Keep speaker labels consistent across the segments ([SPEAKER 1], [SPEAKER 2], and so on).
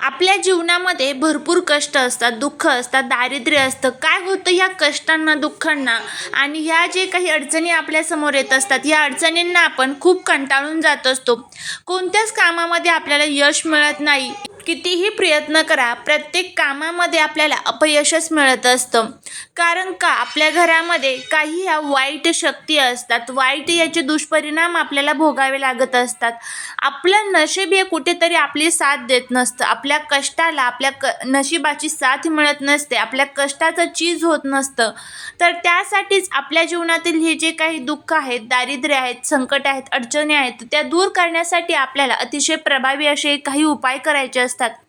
[SPEAKER 1] आपल्या जीवनामध्ये भरपूर कष्ट असतात दुःख असतात दारिद्र्य असतं. काय होतं ह्या कष्टांना दुःखांना? आणि ह्या जे काही अडचणी आपल्यासमोर येत असतात या अडचणींना आपण खूप कंटाळून जात असतो. कोणत्याच कामामध्ये आपल्याला यश मिळत नाही. कितीही प्रयत्न करा प्रत्येक कामामध्ये आपल्याला अपयशच मिळत असतं. कारण का? आपल्या घरामध्ये काही ह्या वाईट शक्ती असतात. वाईट याचे दुष्परिणाम आपल्याला भोगावे लागत असतात. आपलं नशीब हे कुठेतरी आपली साथ देत नसतं. आपल्या कष्टाला आपल्या क नशिबाची साथ मिळत नसते. आपल्या कष्टाचं चीज होत नसतं. तर त्यासाठीच आपल्या जीवनातील हे जे काही दुःख आहेत दारिद्र्य आहेत संकट आहेत अडचणी आहेत त्या दूर करण्यासाठी आपल्याला अतिशय प्रभावी असे काही उपाय करायचे असतात. した。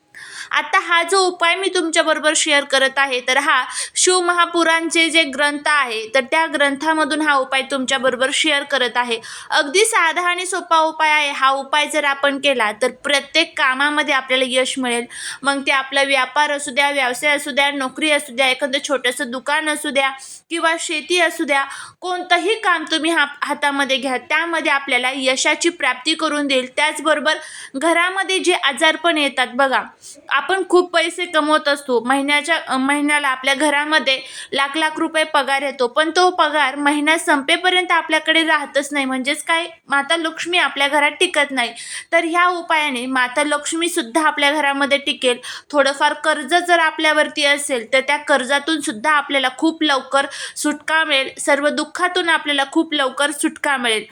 [SPEAKER 1] आता हा जो उपाय मी तुमच्याबरोबर शेअर करत आहे तर हा शिवमहापुरांचे जे ग्रंथ आहे तर त्या ग्रंथामधून हा उपाय तुमच्याबरोबर शेअर करत आहे. अगदी साधा आणि सोपा उपाय आहे. हा उपाय जर आपण केला तर प्रत्येक कामामध्ये आपल्याला यश मिळेल. मग ते आपला व्यापार असू द्या व्यवसाय असू द्या नोकरी असू द्या एखादं छोटंसं दुकान असू द्या किंवा शेती असू द्या कोणतंही काम तुम्ही हा हातामध्ये घ्या त्यामध्ये आपल्याला यशाची प्राप्ती करून देईल. त्याचबरोबर घरामध्ये जे आजारपण येतात बघा आपण खूप पैसे कमवत असतो. महिन्याच्या महिन्याला आपल्या घरामध्ये लाख लाख रुपये पगार येतो. पण तो पगार महिना संपेपर्यंत आपल्याकडे राहतच नाही. म्हणजेच काय? माता लक्ष्मी आपल्या घरात टिकत नाही. तर ह्या उपायाने माता लक्ष्मी सुद्धा आपल्या घरामध्ये टिकेल. थोडंफार कर्ज जर आपल्यावरती असेल तर त्या कर्जातून सुद्धा आपल्याला खूप लवकर सुटका मिळेल. सर्व दुःखातून आपल्याला खूप लवकर सुटका मिळेल.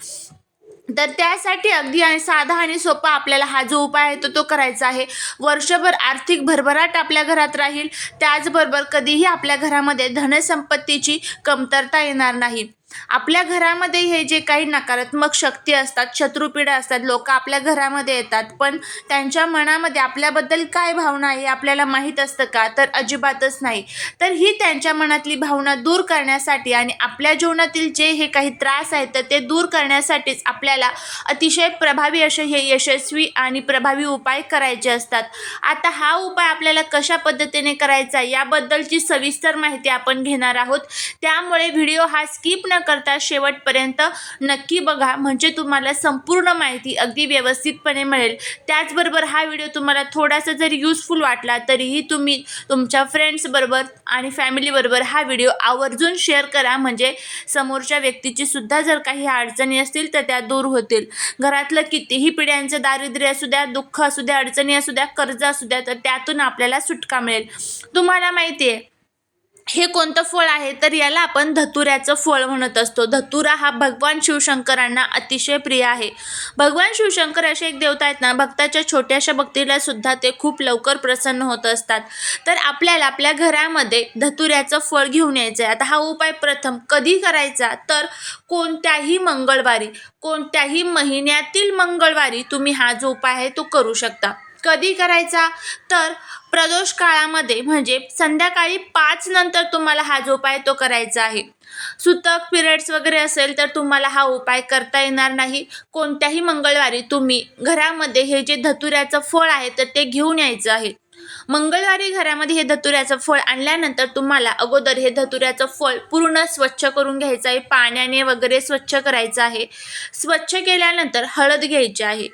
[SPEAKER 1] तर त्यासाठी अगदी आणि साधा आणि सोपा आपल्याला हा जो उपाय आहे तो तो करायचा आहे. वर्षभर आर्थिक भरभराट आपल्या घरात राहील. त्याचबरोबर कधीही आपल्या घरामध्ये धनसंपत्तीची कमतरता येणार नाही. आपल्या घरामध्ये हे जे काही नकारात्मक शक्ती असतात शत्रुपिढ्या असतात लोक आपल्या घरामध्ये येतात पण त्यांच्या मनामध्ये आपल्याबद्दल काय भावना आहे आपल्याला माहीत असतं का? तर अजिबातच नाही. तर ही त्यांच्या मनातली भावना दूर करण्यासाठी आणि आपल्या जीवनातील जे हे काही त्रास आहेत तर ते दूर करण्यासाठीच आपल्याला अतिशय प्रभावी असे हे यशस्वी आणि प्रभावी उपाय करायचे असतात. आता हा उपाय आपल्याला कशा पद्धतीने करायचा याबद्दलची सविस्तर माहिती आपण घेणार आहोत. त्यामुळे व्हिडिओ हा स्किप न करता शेवटपर्यंत नक्की बघा. म्हणजे तुम्हाला संपूर्ण माहिती अगदी व्यवस्थितपणे मिळेल. त्याचबरोबर हा व्हिडिओ तुम्हाला थोडासा जरी यूजफुल वाटला तरीही तुम्ही तुमच्या फ्रेंड्सबरोबर आणि फॅमिलीबरोबर हा व्हिडिओ आवर्जून शेअर करा. म्हणजे समोरच्या व्यक्तीची सुद्धा जर काही अडचणी असतील तर त्या दूर होतील. घरातलं कितीही पिढ्यांचं दारिद्र्य असू द्या दुःख असू द्या अडचणी असू द्या कर्ज असू द्या तर त्यातून आपल्याला सुटका मिळेल. तुम्हाला माहिती आहे हे कोणतं फळ आहे? तर याला आपण धतुऱ्याचं फळ म्हणत असतो. धतुरा हा भगवान शिवशंकरांना अतिशय प्रिय आहे. भगवान शिवशंकर असे एक देवता आहेत ना भक्ताच्या छोट्याशा भक्तीला सुद्धा ते खूप लवकर प्रसन्न होत असतात. तर आपल्याला आपल्या घरामध्ये धतुऱ्याचं फळ घेऊन यायचं आहे आता हा उपाय प्रथम कधी करायचा? तर कोणत्याही मंगळवारी कोणत्याही महिन्यातील मंगळवारी तुम्ही हा जो उपाय आहे तो करू शकता. कधी करायचा? तर प्रदोष काळामध्ये म्हणजे संध्याकाळी पाच नंतर तुम्हाला हा जो उपाय तो करायचा आहे. सुतक पिरियड्स वगैरे असेल तर तुम्हाला हा उपाय करता येणार नाही. कोणत्याही मंगळवारी तुम्ही घरामध्ये हे जे धतुऱ्याचं फळ आहे तर ते घेऊन यायचं आहे. मंगळवारी घरामध्ये हे धतुऱ्याचं फळ आणल्यानंतर तुम्हाला अगोदर हे धतुऱ्याचं फळ पूर्ण स्वच्छ करून घ्यायचं आहे. पाण्याने वगैरे स्वच्छ करायचं आहे. स्वच्छ केल्यानंतर हळद घ्यायची आहे.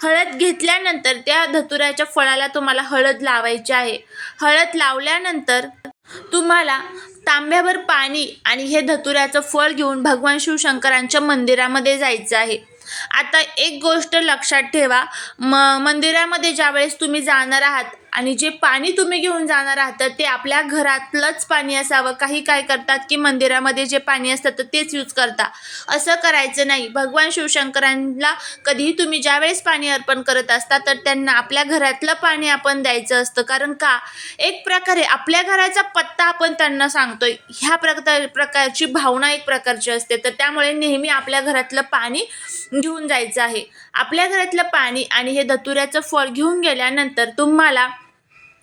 [SPEAKER 1] हळद घेतल्यानंतर त्या धतुऱ्याच्या फळाला तुम्हाला हळद लावायची आहे. हळद लावल्यानंतर तुम्हाला तांब्याभर पाणी आणि हे धतुऱ्याचं फळ घेऊन भगवान शिवशंकरांच्या मंदिरामध्ये जायचं आहे. आता एक गोष्ट लक्षात ठेवा. म मंदिरामध्ये ज्यावेळेस तुम्ही जाणार आहात आणि जे पाणी तुम्ही घेऊन जाणार आहात ते आपल्या घरातलंच पाणी असावं. काही काय करतात की मंदिरामध्ये जे पाणी असतं तर तेच यूज करता. असं करायचं नाही. भगवान शिवशंकरांना कधीही तुम्ही ज्यावेळेस पाणी अर्पण करत असता तर त्यांना आपल्या घरातलं पाणी आपण द्यायचं असतं. कारण का? एक प्रकारे आपल्या घराचा पत्ता आपण त्यांना सांगतोय. ह्या प्रकार प्रकारची भावना एक प्रकारची असते. तर त्यामुळे नेहमी आपल्या घरातलं पाणी घेऊन जायचं आहे. आपल्या घरातलं पाणी आणि हे धतुऱ्याचं फळ घेऊन गेल्यानंतर तुम्हाला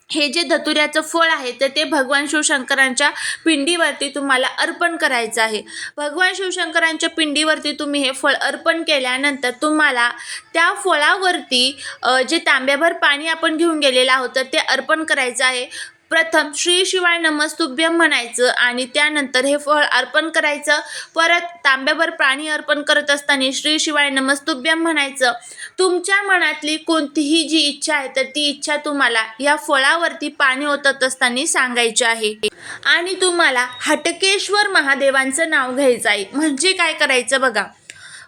[SPEAKER 1] हे जे धतुऱ्याचं फळ आहे तर ते भगवान शिवशंकरांच्या पिंडीवरती तुम्हाला अर्पण करायचं आहे. भगवान शिवशंकरांच्या पिंडीवरती तुम्ही हे फळ अर्पण केल्यानंतर तुम्हाला त्या फळावरती जे तांब्याभर पाणी आपण घेऊन गेलेलं आहोत तर ते अर्पण करायचं आहे. प्रथम श्री शिवाय नमस्तुभ्यम म्हणायचं आणि त्यानंतर हे फळ अर्पण करायचं. परत तांब्याभर पाणी अर्पण करत असताना श्री शिवाय नमस्तुभ्यम म्हणायचं. तुमच्या मनातली कोणतीही जी इच्छा आहे तर ती इच्छा तुम्हाला या फळावरती पाणी ओतत असताना सांगायची आहे. आणि तुम्हाला हटकेश्वर महादेवांचं नाव घ्यायचं आहे. म्हणजे काय करायचं बघा.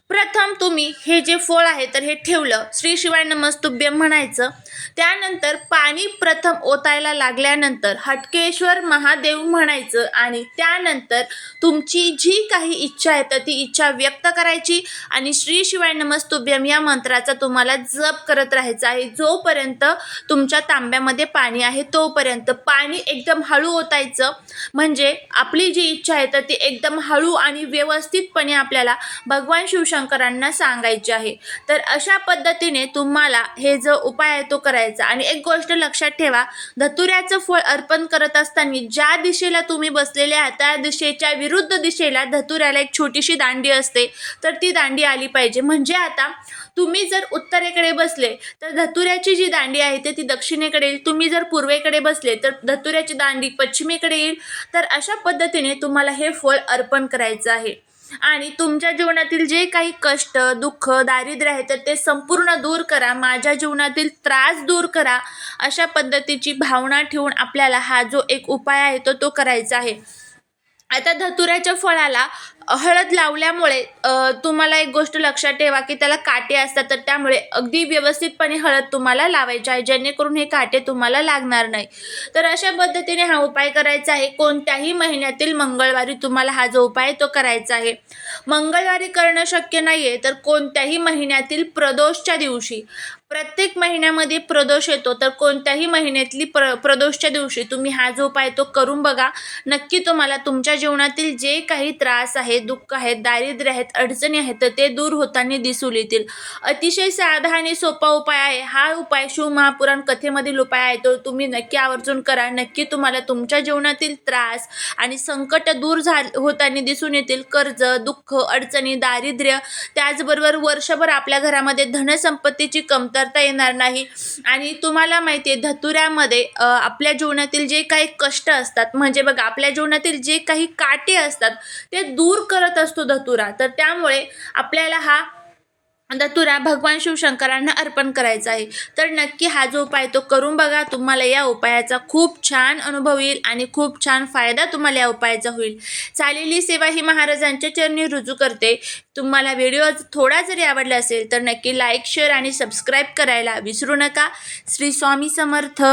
[SPEAKER 1] प्रथम तुम्ही हे जे फळ आहे तर हे ठेवलं. श्री शिवाय नमस्तुभ्यम म्हणायचं. त्यानंतर पाणी प्रथम ओतायला लागल्यानंतर हटकेश्वर महादेव म्हणायचं आणि त्यानंतर तुमची जी काही इच्छा आहे तर ती इच्छा व्यक्त करायची. आणि श्री शिवाय नमस्तुभ्यम या मंत्राचा तुम्हाला जप करत राहायचा आहे. जोपर्यंत तुमच्या तांब्यामध्ये पाणी आहे तोपर्यंत पाणी एकदम हळू ओतायचं. म्हणजे आपली जी इच्छा आहे तर ती एकदम हळू आणि व्यवस्थितपणे आपल्याला भगवान शिवशंकरांना सांगायची आहे. तर अशा पद्धतीने तुम्हाला हे जो उपाय आहे तो करायचा आणि एक गोष्ट लक्षात ठेवा धतुऱ्याचं फळ अर्पण करत असताना ज्या दिशेला तुम्ही बसलेले आहात त्या दिशेच्या विरुद्ध दिशेला धतुऱ्याला एक छोटीशी दांडी असते. तर ती दांडी आली पाहिजे. म्हणजे आता तुम्ही जर उत्तरेकडे बसले तर धतुऱ्याची जी दांडी आहे ते ती दक्षिणेकडे येईल. तुम्ही जर पूर्वेकडे बसले तर धतुऱ्याची दांडी पश्चिमेकडे येईल. तर अशा पद्धतीने तुम्हाला हे फळ अर्पण करायचं आहे. आणि तुमच्या जीवनातील जे काही कष्ट दुःख दारिद्र्य आहे तर ते संपूर्ण दूर करा. माझ्या जीवनातील त्रास दूर करा. अशा पद्धतीची भावना ठेवून आपल्याला हा जो एक उपाय आहे तो तो करायचा आहे. आता धतुऱ्याच्या फळाला हळद लावल्यामुळे तुम्हाला एक गोष्ट लक्षात ठेवा की त्याला काटे असतात तर त्यामुळे अगदी व्यवस्थितपणे हळद तुम्हाला लावायची आहे जेणेकरून हे काटे तुम्हाला लागणार नाही. तर अशा पद्धतीने हा उपाय करायचा आहे. कोणत्याही महिन्यातील मंगळवारी तुम्हाला हा जो उपाय तो करायचा आहे. मंगळवारी करणं शक्य नाही आहे तर कोणत्याही महिन्यातील प्रदोषच्या दिवशी प्रत्येक महिन्यामध्ये प्रदोष येतो तर कोणत्याही महिन्यातली प्र प्रदोषच्या दिवशी तुम्ही हा जो उपाय तो करून बघा. नक्की तुम्हाला तुमच्या जीवनातील जे काही त्रास आहे दुःख आहेत दारिद्र्य आहेत अडचणी आहेत तर ते दूर होताना दिसून येतील. अतिशय साधा आणि सोपा उपाय आहे. हा उपाय शिवमहापुराण कथेमधील उपाय आहे. तो तुम्ही नक्की आवर्जून करा. नक्की तुम्हाला तुमच्या जीवनातील त्रास आणि संकट दूर झा होताना दिसून येतील. कर्ज दुःख अडचणी दारिद्र्य त्याचबरोबर वर्षभर आपल्या घरामध्ये धनसंपत्तीची कमतरता येणार नाही. आणि तुम्हाला माहिती आहे धतुऱ्यामध्ये आपल्या जीवनातील जे काही कष्ट असतात म्हणजे बघा आपल्या जीवनातील जे काही काटे असतात ते दूर करत असतो धतुरा. तर त्यामुळे आपल्याला हा धतुरा भगवान शिवशंकरांना अर्पण करायचा आहे. तर नक्की हा जो उपाय तो करून बघा. तुम्हाला या उपायाचा खूप छान अनुभव येईल आणि खूप छान फायदा तुम्हाला या उपायाचा होईल. चालेली सेवा ही महाराजांच्या चरणी रुजू करते. तुम्हाला व्हिडिओ थोडा जरी आवडला असेल तर नक्की लाईक शेअर आणि सबस्क्राईब करायला विसरू नका. श्री स्वामी समर्थ.